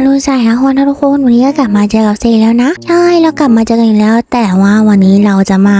อรุณสายฮะคนทุกคนวันนี้ก็กลับมาเจอกับเซแล้วนะ ใช่เรากลับมาเจอกันอีกแล้ว แต่ว่าวันนี้เราจะมา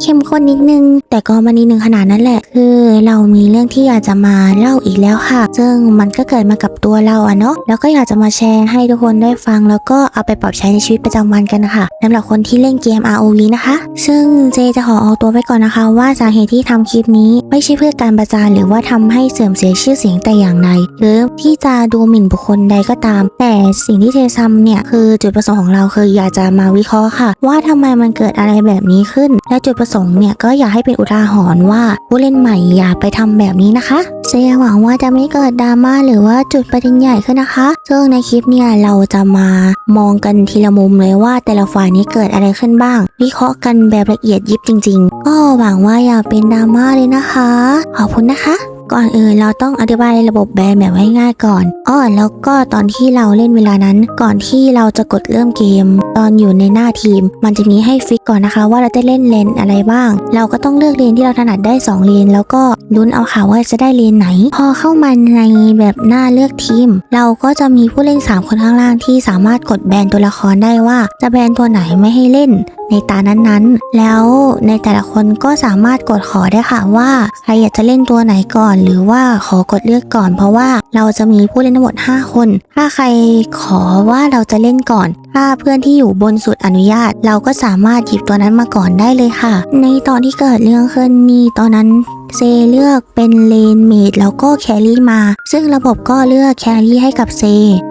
เข้มข้นนิดนึง แต่ก็มานิดนึงขนาดนั้นแหละ คือเรามีเรื่องที่อยากจะมาเล่าอีกแล้วค่ะ ซึ่งมันก็เกิดมากับตัวเราอะเนาะแล้วก็อยากจะมาแชร์ให้ทุกคนได้ฟัง แล้วก็เอาไปปรับใช้ในชีวิตประจำวันกันค่ะสำหรับคนที่เล่นเกม ROV นะคะ ซึ่งเจจะขอเอาตัวไว้ก่อนนะคะ ว่าสาเหตุที่ทำคลิปนี้ ไม่ใช่เพื่อการประจานหรือว่าทำให้เสื่อมเสียชื่อเสียงแต่อย่างใดหรือที่จะดูหมิ่นบุคคลใดก็ตาม แต่แต่สิ่งที่เททำเนี่ยคือจุดประสงค์ของเราคืออยากจะมาวิเคราะห์ค่ะ ว่าทำไมมันเกิดอะไรแบบนี้ขึ้น และจุดประสงค์เนี่ยก็อยากให้เป็นอุทาหรณ์ว่าผู้เล่นใหม่อย่าไปทำแบบนี้นะคะเซหวังว่าจะไม่เกิดดราม่าหรือว่าจุดประเด็นใหญ่ขึ้นนะคะซึ่งในคลิปเนี่ยเราจะมามองกันทีละมุมเลยว่าแต่ละฝ่ายนี้เกิดอะไรขึ้นบ้าง วิเคราะห์กันแบบละเอียดยิบจริง ๆ ก็หวังว่าอย่าเป็นดราม่าเลยนะคะ ขอบคุณนะคะ ก่อนอื่นเราต้องอธิบายระบบแบนแบบง่ายๆก่อนอ้อแล้วก็ตอนที่เราเล่นเวลานั้น ก่อนที่เราจะกดเริ่มเกม ตอนอยู่ในหน้าทีม มันจะมีให้ฟิกก่อนนะคะ ว่าเราจะเล่นเลนอะไรบ้าง เราก็ต้องเลือกเลนที่เราถนัดได้ 2 เลน แล้วก็ลุ้นเอาค่ะว่าจะได้เลนไหน พอเข้ามาในแบบหน้าเลือกทีม เราก็จะมีผู้เล่น 3 คนข้างล่างที่สามารถกดแบนตัวละครได้ว่า จะแบนตัวไหนไม่ให้เล่นในตานั้นๆ แล้วในแต่ละคนก็สามารถกดขอได้ค่ะว่า ใครอยากจะเล่นตัวไหนก่อนหรือว่าขอกดเลือกก่อน เพราะว่าเราจะมีผู้เล่นทั้งหมด 5 คน ถ้าใครขอว่าเราจะเล่นก่อน ถ้าเพื่อนที่อยู่บนสุดอนุญาต เราก็สามารถหยิบตัวนั้นมาก่อนได้เลยค่ะ ในตอนที่เกิดเรื่องขึ้นนี่ตอนนั้น เซเลือกเป็นเลนเมดแล้วก็แครี่มา ซึ่งระบบก็เลือกแครี่ให้กับเซ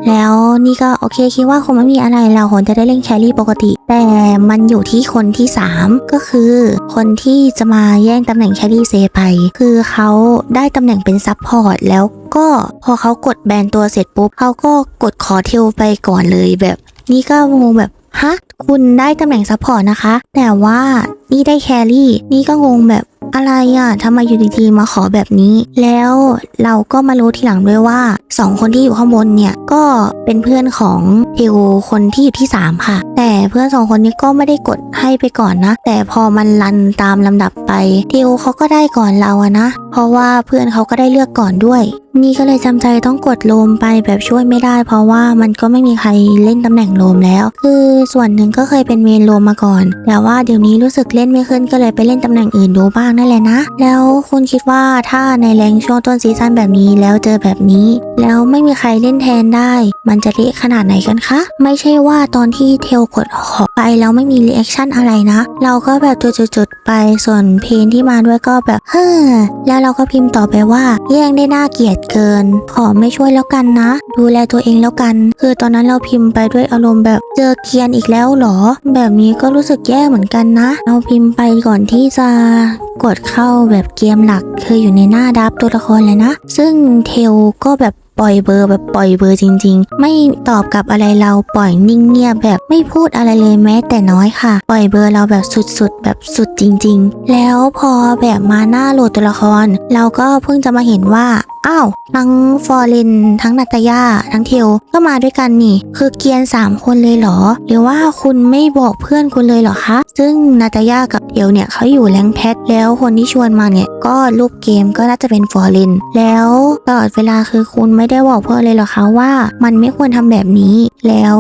แล้วนี่ก็โอเคคิดว่าคงไม่มีอะไรเราคงจะได้เล่นแครี่ปกติ แต่มันอยู่ที่คนที่ 3 ก็คือ คนที่จะมาแย่งตำแหน่งแครี่เซไป คือเขาได้ตำแหน่งเป็นซับพอร์ตแล้วก็พอเขากดแบนตัวเสร็จปุ๊บเขาก็กดขอเทลไปก่อนเลยแบบ นี่ก็งงแบบฮะคุณได้ตำแหน่งซัพพอร์ตนะคะ แต่ว่านี่ได้แครี่ นี่ก็งงแบบ อะไรอะทำไมอยู่ดีๆมาขอแบบนี้ แล้วเราก็มารู้ทีหลังด้วยว่าสองคนที่อยู่ข้างบนเนี่ยก็เป็นเพื่อนของเทวคนที่อยู่ที่สามค่ะ แต่เพื่อนสองคนนี้ก็ไม่ได้กดให้ไปก่อนนะ แต่พอมันรันตามลำดับไปเทวเขาก็ได้ก่อนเราอะนะ เพราะว่าเพื่อนเขาก็ได้เลือกก่อนด้วย นี่ก็เลยจำใจต้องกดโลมไปแบบช่วยไม่ได้ เพราะว่ามันก็ไม่มีใครเล่นตำแหน่งโลมแล้ว คือส่วนหนึ่งก็เคยเป็นเมนโลมมาก่อน แต่ว่าเดี๋ยวนี้รู้สึกเล่นไม่ขึ้นก็เลยไปเล่นตำแหน่งอื่นดูบ้างนั่นแหละนะ แล้วคุณคิดว่าถ้าในแรงช่วงต้นซีซั่นแบบนี้แล้วเจอแบบนี้ แล้วไม่มีใครเล่นแทนได้ มันจะเละขนาดไหนกันคะ ไม่ใช่ว่าตอนที่เทลกดขอไปแล้วไม่มีรีแอคชั่นอะไรนะ เราก็แบบจุดๆไปส่วนเพนที่มาด้วยก็แบบเฮ้อแล้วเราก็พิมพ์ต่อไปว่า แย่งได้น่าเกลียดเกิน ขอไม่ช่วยแล้วกันนะ ดูแลตัวเองแล้วกัน คือตอนนั้นเราพิมพ์ไปด้วยอารมณ์แบบเจอเกียนอีกแล้วหรอ แบบนี้ก็รู้สึกแย่เหมือนกันนะ เราพิมพ์ไปก่อนที่จะกดเข้าแบบเกมหลักคืออยู่ในหน้าดับตัวละครเลยนะ ซึ่งเทลก็แบบปล่อยเบอร์แบบปล่อยเบอร์จริง ๆ ไม่ตอบกลับอะไรเราปล่อยนิ่งเงียบแบบไม่พูดอะไรเลยแม้แต่น้อยค่ะ ปล่อยเบอร์เราแบบสุดๆ แบบสุดจริง ๆ แล้วพอแบบมาหน้าโหลดตัวละคร เราก็เพิ่งจะมาเห็นว่า อ้าวทั้งฟอร์เรนทั้งนาตาย่าทั้งเทลก็มาด้วยกันนี่ คือเกียน 3 คนเลยเหรอ หรือว่าคุณไม่บอกเพื่อนคุณเลยเหรอคะ ซึ่งนาตายากับเทลเนี่ยเขาอยู่แรงแพท แล้วคนที่ชวนมาเนี่ย ก็รูปเกมก็น่าจะเป็นฟอร์เรนแล้วตลอดเวลาคือคุณไม่ได้บอกเพื่อนเลยเหรอคะว่ามันไม่ควรทำแบบนี้ แล้ว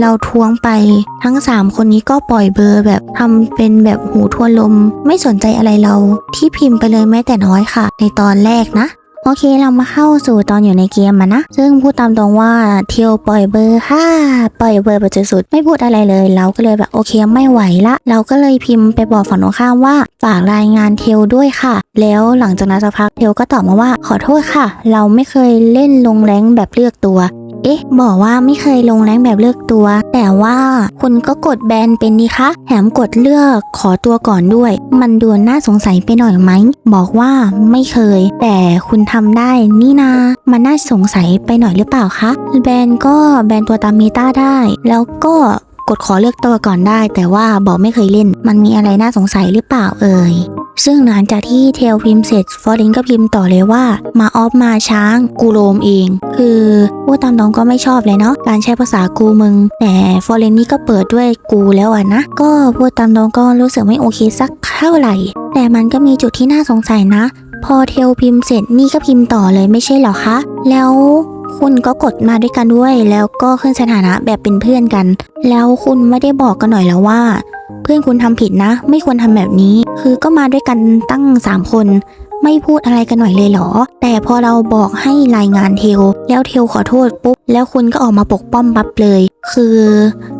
เราทวงไปทั้ง 3 คนนี้ก็ปล่อยเบอร์แบบทำเป็นแบบหูทวนลม ไม่สนใจอะไรเราที่พิมพ์ไปเลยแม้แต่น้อยค่ะ ในตอนแรกนะ โอเคเรามาเข้าสู่ตอนอยู่ในเกมมานะ ซึ่งพูดตามตรงว่าเทียวปล่อยเบอร์ค่ะปล่อยเบอร์ไปสุดๆไม่พูดอะไรเลย เราก็เลยแบบโอเคไม่ไหวละ เราก็เลยพิมพ์ไปบอกฝั่งตรงข้ามว่าฝากรายงานเทลด้วยค่ะ แล้วหลังจากนั้นสักพักเทลก็ตอบมาว่าขอโทษค่ะ เราไม่เคยเล่นลงแรงแบบเลือกตัว เอ๊ะ บอกว่าไม่เคยลงแรงแบบเลือกตัว แต่ว่าคุณก็กดแบนเป็นนี่คะแถมกดเลือกขอตัวก่อนด้วย มันดูน่าสงสัยไปหน่อยไหม บอกว่าไม่เคย แต่คุณทำได้นี่นา มันน่าสงสัยไปหน่อยหรือเปล่าคะ แบนก็แบนตัวตามเมตาได้ แล้วก็กดขอเลือกตัวก่อนได้ แต่ว่าบอกไม่เคยเล่น มันมีอะไรน่าสงสัยหรือเปล่าเอ่ย ซึ่งหลังจากที่เทลพิมพ์เสร็จฟอร์เรนก็พิมพ์ต่อเลยว่ามาออฟมาช้างกูโรมเอง คือพูดตามตรงก็ไม่ชอบเลยเนาะการใช้ภาษากูมึง แต่ฟอร์เรนนี่ก็เปิดด้วยกูแล้วอะนะ ก็พูดตามตรงก็รู้สึกไม่โอเคสักเท่าไหร่ แต่มันก็มีจุดที่น่าสงสัยนะ พอเทลพิมพ์เสร็จนี่ก็พิมพ์ต่อเลยไม่ใช่เหรอคะ แล้วคุณก็กดมาด้วยกันด้วย แล้วก็ขึ้นสถานะแบบเป็นเพื่อนกัน แล้วคุณไม่ได้บอกกันหน่อยแล้วว่า พื่อนคุณทำผิดนะ ไม่ควรทำแบบนี้ คือก็มาด้วยกันตั้งสามคน ไม่พูดอะไรกันหน่อยเลยเหรอ แต่พอเราบอกให้รายงานเทลแล้วเทลขอโทษปุ๊บ แล้วคุณก็ออกมาปกป้อมปั๊บเลย คือ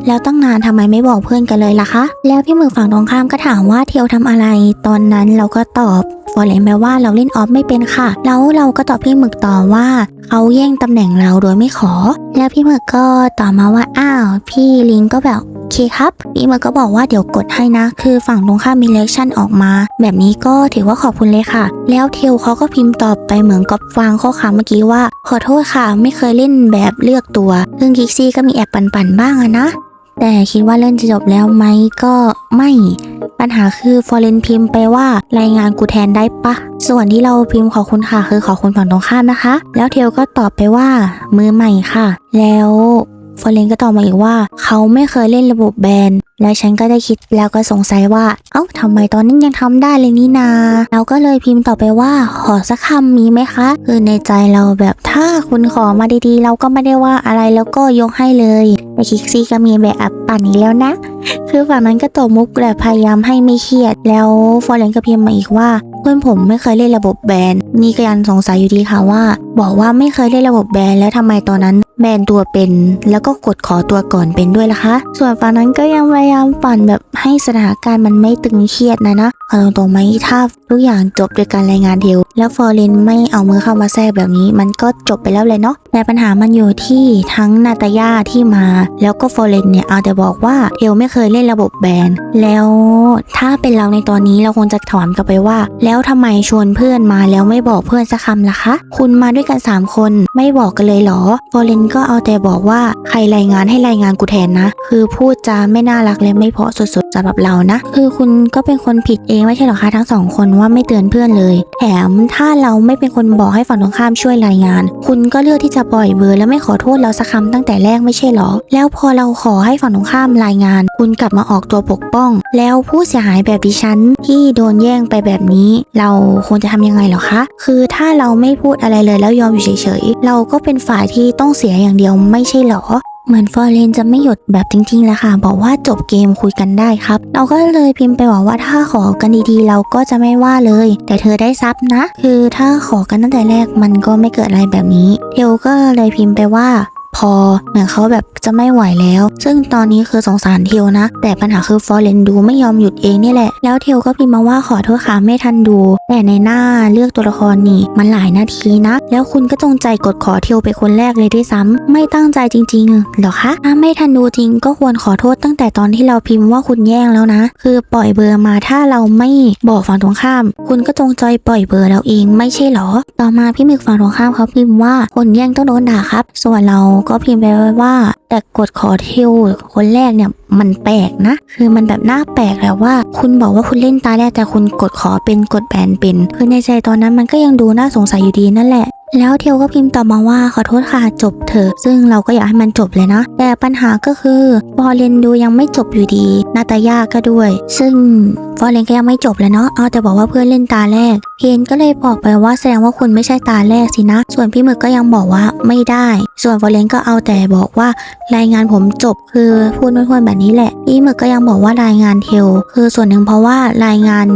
แล้วตั้งนานทำไมไม่บอกเพื่อนกันเลยล่ะคะ แล้วพี่หมึกฝั่งตรงข้ามก็ถามว่าเทลทำอะไร ตอนนั้นเราก็ตอบฟอร์เรนไปว่าเราเล่นออฟไม่เป็นค่ะ แล้วเราก็ตอบพี่หมึกต่อว่าเขาแย่งตำแหน่งเราโดยไม่ขอ แล้วพี่หมึกก็ตอบมาว่าอ้าว พี่ลิงก็แบบ เคครับพี่มึกก็บอกว่าเดี๋ยวกดให้นะ คือฝั่งตรงข้ามมีเลคชั่นออกมา แบบนี้ก็ถือว่าขอบคุณเลยค่ะ แล้วเทลเขาก็พิมพ์ตอบไปเหมือนกับฟังข้อความเมื่อกี้ว่า ขอโทษค่ะ ไม่เคยเล่นแบบเลือกตัวซึ่งคิกซี่ก็มีแอบปั่นๆบ้างอะนะแต่คิดว่าเล่นจะจบแล้วไหมก็ไม่ ปัญหาคือฟอร์เรนพิมพ์ไปว่ารายงานกูแทนได้ปะ ส่วนที่เราพิมพ์ขอบคุณค่ะคือขอบคุณฝั่งตรงข้ามนะคะ แล้วเทลก็ตอบไปว่ามือใหม่ค่ะ แล้ว ฟอร์เรนก็ตอบมาอีกว่า เขาไม่เคยเล่นระบบแบน แล้วฉันก็ได้คิดแล้วก็สงสัยว่า เอ้าทำไมตอนนี้ยังทำได้เลยนี่นาเราก็เลยพิมพ์ต่อไปว่า ขอสักคำมีไหมคะ คือในใจเราแบบถ้าคุณขอมาดีๆ เราก็ไม่ได้ว่าอะไรแล้วก็ยกให้เลยแต่คิกซี่ก็มีแบบอับปั่นอีกแล้วนะ คือฝั่งนั้นก็ตบมุกแบบพยายามให้ไม่เครียด แล้วฟอร์เรนก็พิมพ์มาอีกว่าเพื่อนผมไม่เคยเล่นระบบแบนนี่ก็ยังสงสัยอยู่ดีค่ะว่า บอกว่าไม่เคยเล่นระบบแบนแล้วทำไมตอนนั้นแบนตัวเป็น แล้วก็กดขอตัวก่อนเป็นด้วยล่ะคะ ส่วนฝั่งนั้นก็ยังพยายามปั่นแบบให้สถานการณ์มันไม่ตึงเครียดนะนะเอาตรงๆไหมถ้าทุกอย่างจบด้วยการรายงานเดียว แล้วฟอร์เรนไม่เอามือเข้ามาแทรกแบบนี้ มันก็จบไปแล้วเลยเนาะแต่ปัญหามันอยู่ที่ทั้งนาตาย่าที่มา แล้วก็ฟอร์เรนเนี่ยเอาแต่บอกว่าเทลไม่เคยเล่นระบบแบนแล้วถ้าเป็นเราในตอนนี้เราคงจะถามกลับไปว่า แล้วทำไมชวนเพื่อนมาแล้วไม่บอกเพื่อนสักคำล่ะคะ คุณมาด้วยกัน 3 คนไม่บอกกันเลยเหรอฟอร์เรนก็เอาแต่บอกว่าใครรายงานให้รายงานกูแทนนะ คือพูดจาไม่น่ารักและไม่เพราะสุดๆสำหรับเรานะ คือคุณก็เป็นคนผิดเองไม่ใช่หรอคะทั้งสองคนว่าไม่เตือนเพื่อนเลย แถมถ้าเราไม่เป็นคนบอกให้ฝั่งตรงข้ามช่วยรายงาน คุณก็เลือกที่จะปล่อยเบอร์แล้วไม่ขอโทษเราสักคำตั้งแต่แรกไม่ใช่หรอ แล้วพอเราขอให้ฝั่งตรงข้ามรายงาน คุณกลับมาออกตัวปกป้อง แล้วผู้เสียหายแบบดิฉันที่โดนแย่งไปแบบนี้ เราควรจะทำยังไงหรอคะ คือถ้าเราไม่พูดอะไรเลยแล้วยอมอยู่เฉยๆ เราก็เป็นฝ่ายที่ต้องเสียอย่างเดียวไม่ใช่หรอ เหมือนฟอร์เรนจะไม่หยุดแบบจริงๆแหละค่ะ บอกว่าจบเกมคุยกันได้ครับ เราก็เลยพิมพ์ไปบอกว่าถ้าขอกันดีๆ เราก็จะไม่ว่าเลย แต่เธอได้ซับนะ คือถ้าขอกันตั้งแต่แรกมันก็ไม่เกิดอะไรแบบนี้เทลก็เลยพิมพ์ไปว่าพอเหมือนเขาแบบจะไม่ไหวแล้ว ซึ่งตอนนี้คือสงสารเทลนะ แต่ปัญหาคือฟอร์เรนดูไม่ยอมหยุดเองนี่แหละ แล้วเทลก็พิมพ์มาว่าขอโทษค่ะไม่ทันดู แต่ในหน้าเลือกตัวละครนี่ มันหลายนาทีนะ แล้วคุณก็จงใจกดขอเทลไปคนแรกเลยด้วยซ้ำไม่ตั้งใจจริงๆหรอคะถ้าไม่ทันดูจริงก็ควรขอโทษตั้งแต่ตอนที่เราพิมพ์ว่าคุณแย่งแล้วนะ คือปล่อยเบอร์มาถ้าเราไม่บอกฝั่งตรงข้าม คุณก็จงใจปล่อยเบอร์เราเองไม่ใช่เหรอ ต่อมาพี่หมึกฝั่งตรงข้ามเขาพิมพ์ว่าคนแย่งต้องโดนด่าครับ ส่วนเราก็พิมพ์ไปว่า แต่กดขอเทลคนแรกเนี่ย มันแปลกนะ คือมันแบบน่าแปลกแล้วว่า คุณบอกว่าคุณเล่นตาแรกแต่คุณกดขอเป็นกดแบนเป็น คือในใจตอนนั้นมันก็ยังดูน่าสงสัยอยู่ดีนั่นแหละ แล้วเทลก็พิมพ์ต่อมาว่าขอโทษค่ะจบเถอะซึ่งเราก็อยากให้มันจบเลยนะ แต่ปัญหาก็คือฟอเรนดูยังไม่จบอยู่ดีนาตายาก็ด้วย ซึ่งฟอเรนก็ยังไม่จบเลยเนาะเอาแต่บอกว่าเพื่อนเล่นตาแรก เพนก็เลยบอกไปว่าแสดงว่าคุณไม่ใช่ตาแรกสินะ ส่วนพี่หมึกก็ยังบอกว่าไม่ได้ ส่วนฟอเรนก็เอาแต่บอกว่ารายงานผมจบคือพูดท้วนๆแบบนี้แหละพี่หมึกก็ยังบอกว่ารายงานเทลคือส่วนหนึ่งเพราะว่ารายงาน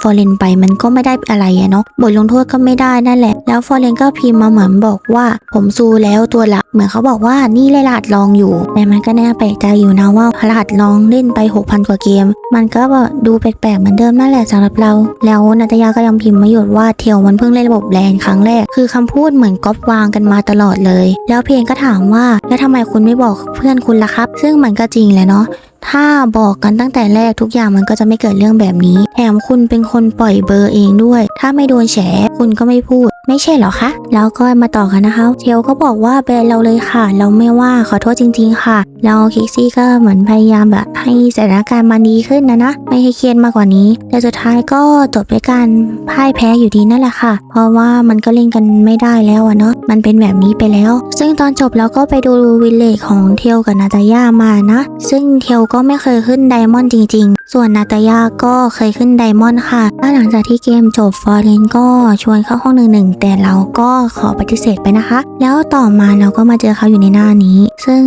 ฟอร์เรนไปมันก็ไม่ได้อะไรอะเนาะบทลงโทษก็ไม่ได้นั่นแหละ แล้วฟอร์เรนก็พิมพ์มาเหมือนบอกว่า ผมซูแล้วตัวละ เหมือนเขาบอกว่านี่เลยรหัสลองอยู่ แต่มันก็แน่แปลกใจอยู่นะว่ารหัสลองเล่นไป 6,000 กว่าเกม มันก็แบบดูแปลกๆเหมือนเดิมนั่นแหละสำหรับเรา แล้วนัตยาก็ยังพิมพ์มาหยดว่าเทียวมันเพิ่งเล่นระบบแลนครั้งแรก คือคำพูดเหมือนก๊อปวางกันมาตลอดเลย แล้วเพลงก็ถามว่าแล้วทำไมคุณไม่บอกเพื่อนคุณล่ะครับ ซึ่งมันก็จริงแหละเนาะถ้าบอกกันตั้งแต่แรกทุกอย่างมันก็จะไม่เกิดเรื่องแบบนี้แถมคุณเป็นคนปล่อยเบอร์เองด้วย ถ้าไม่โดนแฉคุณก็ไม่พูด ไม่ใช่เหรอคะ แล้วก็มาต่อกันนะคะ เทลก็บอกว่าแบนเราเลยค่ะ เราไม่ว่าขอโทษจริง ๆ ค่ะ แล้วคิกซี่ก็เหมือนพยายามแบบให้สถานการณ์มันดีขึ้นนะนะ ไม่ให้เครียดมากกว่านี้ แต่สุดท้ายก็จบด้วยการพ่ายแพ้อยู่ดีนั่นแหละค่ะ เพราะว่ามันก็เล่นกันไม่ได้แล้วอะเนาะ มันเป็นแบบนี้ไปแล้ว ซึ่งตอนจบเราก็ไปดูวิลเลจของเทลกับนาตาย่ามานะ ซึ่งเทลก็ไม่เคยขึ้นไดมอนด์จริง ๆ ส่วนนาตายาก็เคยขึ้นไดมอนด์ค่ะแล้วหลังจากที่เกมจบฟอร์เรนก็ชวนเข้าห้องหนึ่งหนึ่งแต่เราก็ขอปฏิเสธไปนะคะ แล้วต่อมาเราก็มาาเจอเขาอยู่ในหน้านี้ ซึ่ง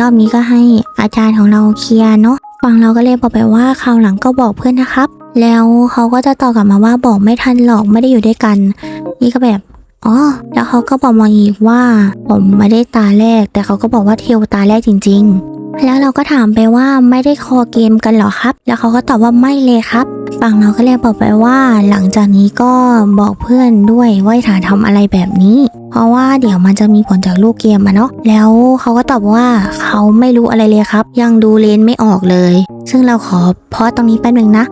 รอบนี้ก็ให้อาจารย์ของเราเคลียร์เนาะฝั่งเราก็เลยบอกไปว่าคราวหลังก็บอกเพื่อนนะครับ แล้วเขาก็จะตอบกลับมาว่าบอกไม่ทันหรอกไม่ได้อยู่ด้วยกัน นี่ก็แบบอ๋อแล้วเขาก็บอกมาอีกว่าผมไม่ได้ตาแรก แต่เขาก็บอกว่าเทลตาแรกจริง ๆ แล้วเราก็ถามไปว่าไม่ได้คอเกมกันเหรอครับ แล้วเขาก็ตอบว่าไม่เลยครับ ฝั่งเราก็เลยบอกไปว่า หลังจากนี้ก็บอกเพื่อนด้วยว่าอย่าทำอะไรแบบนี้ เพราะว่าเดี๋ยวมันจะมีผลจากลูกเกมอะเนาะ แล้วเขาก็ตอบว่าเขาไม่รู้อะไรเลยครับ ยังดูเลนไม่ออกเลย ซึ่งเราขอพอตรงนี้แป๊บหนึ่งนะ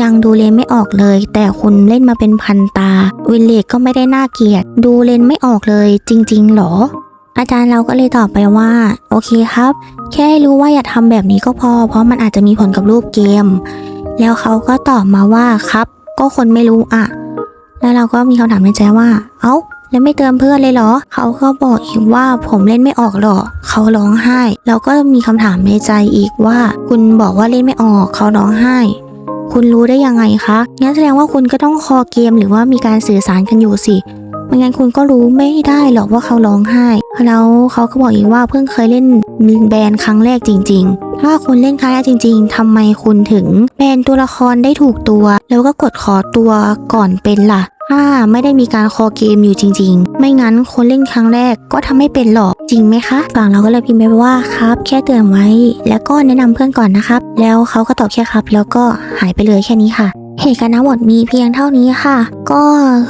ยังดูเลนไม่ออกเลย แต่คุณเล่นมาเป็นพันตา วินเลกก็ไม่ได้น่าเกลียด ดูเลนไม่ออกเลย จริง ๆ หรอ อาจารย์เราก็เลยตอบไปว่า โอเคครับ แค่รู้ว่าอย่าทำแบบนี้ก็พอ เพราะมันอาจจะมีผลกับรูปเกม แล้วเขาก็ตอบมาว่าครับ ก็คนไม่รู้อะแล้วเราก็มีคำถามในใจว่า เอ้าแล้วไม่เตือนเพื่อนเลยเหรอ เขาก็บอกอีกว่าผมเล่นไม่ออกหรอก เขาร้องไห้ แล้วก็มีคำถามในใจอีกว่า คุณบอกว่าเล่นไม่ออก เขาร้องไห้ คุณรู้ได้ยังไงคะ งั้นแสดงว่าคุณก็ต้องคอเกมหรือว่ามีการสื่อสารกันอยู่สิ ไม่งั้นคุณก็รู้ไม่ได้หรอกว่าเขาร้องไห้ แล้วเขาก็บอกอีกว่าเพิ่งเคยเล่นแบนครั้งแรกจริง ๆ ถ้าคุณเล่นครั้งแรกจริง ๆทำไมคุณถึงแบนตัวละครได้ถูกตัว แล้วก็กดขอตัวก่อนเป็นล่ะถ้าไม่ได้มีการคอเกมอยู่จริง ๆ ไม่งั้นคนเล่นครั้งแรกก็ทำไม่เป็นหรอกจริงไหมคะฝั่งเราก็เลยพิมพ์ไปว่าครับ แค่เตือนไว้ แล้วก็แนะนำเพื่อนก่อนนะครับ แล้วเขาก็ตอบแค่ครับ แล้วก็หายไปเลยแค่นี้ค่ะ เหตุการณ์ทั้งหมดมีเพียงเท่านี้ค่ะ ก็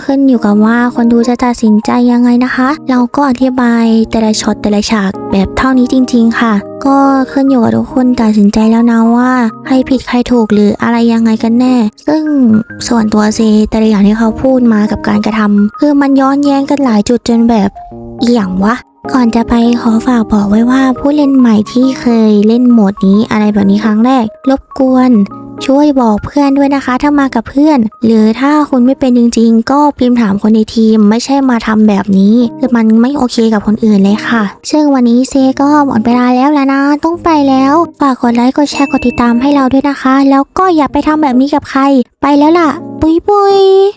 ขึ้นอยู่กับว่าคนดูจะตัดสินใจยังไงนะคะ เราก็อธิบายแต่ละช็อตแต่ละฉากแบบเท่านี้จริง ๆ ค่ะ ก็ขึ้นอยู่กับทุกคนตัดสินใจแล้วนะว่าใครผิดใครถูกหรืออะไรยังไงกันแน่ ซึ่งส่วนตัวเซแต่ละอย่างที่เขาพูดมากับการกระทำคือมันย้อนแย้งกันหลายจุดจนแบบเอี่ยงวะก่อนจะไปขอฝากบอกไว้ว่าผู้เล่นใหม่ที่เคยเล่นโหมดนี้อะไรแบบนี้ครั้งแรก รบกวน ช่วยบอกเพื่อนด้วยนะคะ ถ้ามากับเพื่อน หรือถ้าคุณไม่เป็นจริง ๆ ก็พิมพ์ถามคนในทีม ไม่ใช่มาทำแบบนี้คือมันไม่โอเคกับคนอื่นเลยค่ะ ซึ่งวันนี้เซก็หมดเวลาแล้วแล้วนะ ต้องไปแล้วฝากกดไลค์กดแชร์กดติดตามให้เราด้วยนะคะ แล้วก็อย่าไปทำแบบนี้กับใคร ไปแล้วล่ะ ปุยปุย